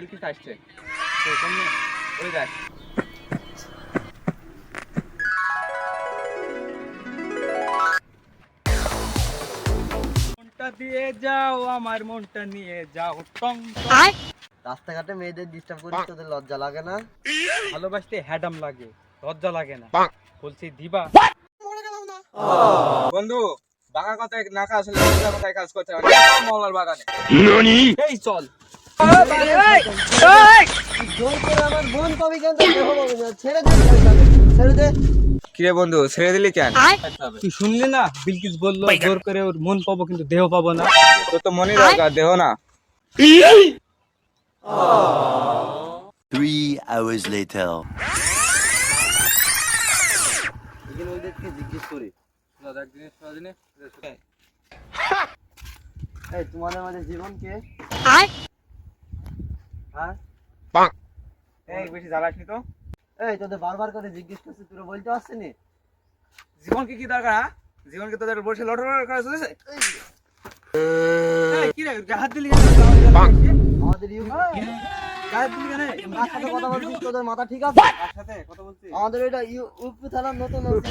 বিলকিস আসছে। তো সামনে ওই দেখ। মনটা দিয়ে যাও আমার মনটা নিয়ে যাও টং টং। রাস্তাঘাটে মেয়েদের ডিস্টার্ব করিস তোদের লজ্জা লাগে না? ভালোবাসতে হ্যাডাম লাগে লজ্জা লাগে না। বলছি দিবা? বন্ধু বাগা কথায় নাকা আসলে কথায় কাজ করতে হবে মহলার বাগানে। এই চল। করে আমার বোন পাবি কেন তোর দেহ ছেড়ে দে ছেড়ে দে কিরে বন্ধু ছেড়ে দিলি কেন? তুই শুনলি না? বিলকিস বলল জোর করে ওর মন পাবো কিন্তু দেহ পাবো না। তোর তো মনে দরকার দেহ না। Three hours later. জিজ্ঞেস করি এই তোমাদের মাঝে জীবন কে হ্যাঁ? এই বেশি জ্বালাসনি তো। এই তোদের বারবার করে জিজ্ঞেস করছিস তোরা বলতে পারছিস নি? জীবন কি কি দরকার হ্যাঁ? জীবন কি তোদের বসে লটর করা চলেছে? এই, কি রে হাত দিলি আমাদের ইউ মাথা ঠিক আছে? কার সাথে কথা বলছিস? আমাদের এটা ইউ উপি থানার নতুন ওসি।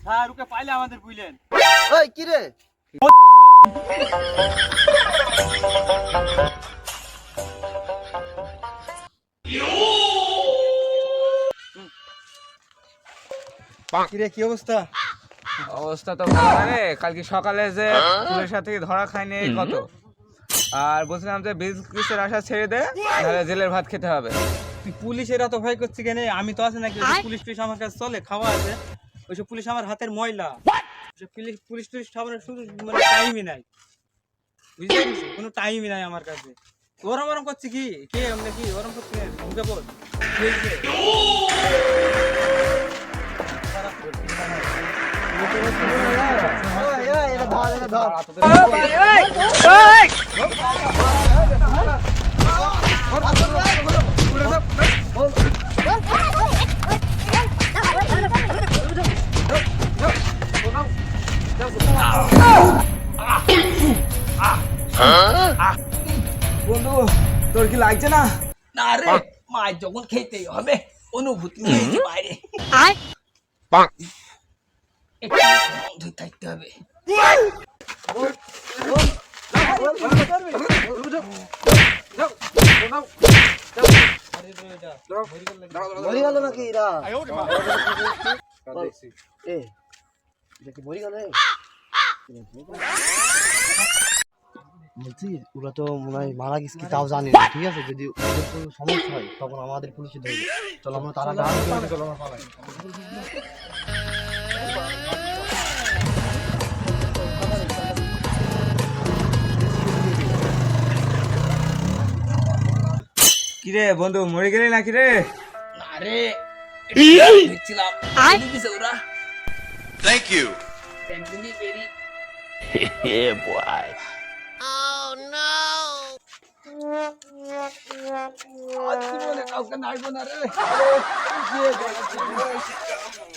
হ্যাঁ রুকে পাইলে আমাদের বুঝলেন এই কি রে? কিরে কি অবস্থা? অবস্থা তো ভালো না কালকে সকালে যে পুলিশের সাথে ধরা খায়নি কত? আর বলছিলাম যে বিজনেসের আশা ছেড়ে দে তাহলে জেলের ভাত খেতে হবে। তুই পুলিশের এত ভয় করছিস কেন? আমি তো আছে নাকি? পুলিশ টুলিশ আমার কাছে চলে খাওয়া আছে। ওইসব পুলিশ আমার হাতের ময়লা। পুলিশ পুলিশ টুলিশ খাবার শুধু মানে টাইমই নাই। বুঝতে পারছিস কোনো টাইমই নাই আমার কাছে। ওরম ওরম করছি কি? কে এমনি কি? ওরম করছি? এই, এটা ধর। বন্ধু তোর কি লাগছে না? না রে মায়ের যখন খেতেই হবে অনুভূতি বাইরে। থাকতে হবে। মরি গেল নাকি এরা? এ দেখি মরি গেল। বলছি ওরা তো মনে হয় মারা গেছে কি তাও জানি না ঠিক আছে? যদি ওদের কোনো সমস্যা হয় তখন আমাদের পুলিশে ধরবে চলো আমরা তারা চলো আমরা পালাই। কিরে বন্ধু মরে গেলি নাকি রে? না রে একটু দেখছিলাম ওরা? Thank you. একদিনই জীবনে কাউকে নাইব না রে?